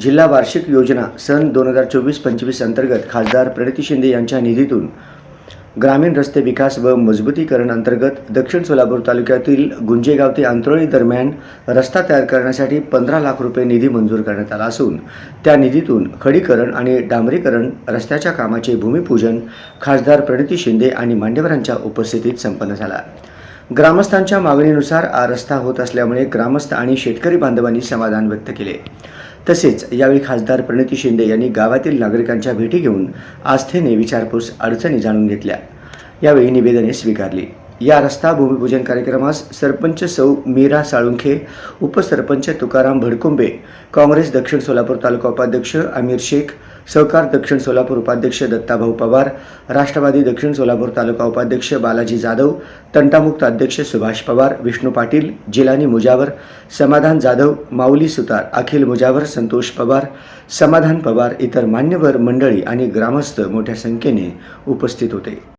जिल्हा वार्षिक योजना सन दोन हजार चोवीस पंचवीस अंतर्गत खासदार प्रणिती शिंदे यांच्या निधीतून ग्रामीण रस्ते विकास व मजबूतीकरण अंतर्गत दक्षिण सोलापूर तालुक्यातील गुंजेगाव ते अंतरोळी दरम्यान रस्ता तयार करण्यासाठी पंधरा लाख रुपये निधी मंजूर करण्यात आला असून त्या निधीतून खडीकरण आणि डांबरीकरण रस्त्याच्या कामाचे भूमिपूजन खासदार प्रणिती शिंदे आणि मान्यवरांच्या उपस्थितीत संपन्न झाला. ग्रामस्थांच्या मागणीनुसार हा रस्ता होत असल्यामुळे ग्रामस्थ आणि शेतकरी बांधवांनी समाधान व्यक्त केले. तसेच यावेळी खासदार प्रणिती शिंदे यांनी गावातील नागरिकांच्या भेटी घेऊन आस्थेने विचारपूस अडचणी जाणून घेतल्या. यावेळी निवेदने स्वीकारली. या रस्ता भूमिपूजन कार्यक्रमास सरपंच सौ मीरा साळुंखे उपसरपंच तुकाराम भडकुंबे काँग्रेस दक्षिण सोलापूर तालुका उपाध्यक्ष आमिर शेख सहकार दक्षिण सोलापूर उपाध्यक्ष दत्ताभाऊ पवार राष्ट्रवादी दक्षिण सोलापूर तालुका उपाध्यक्ष बालाजी जाधव तंटामुक्त अध्यक्ष सुभाष पवार विष्णू पाटील जिलानी मुजावर समाधान जाधव माऊली सुतार अखिल मुजावर संतोष पवार समाधान पवार इतर मान्यवर मंडळी आणि ग्रामस्थ मोठ्या संख्येने उपस्थित होते.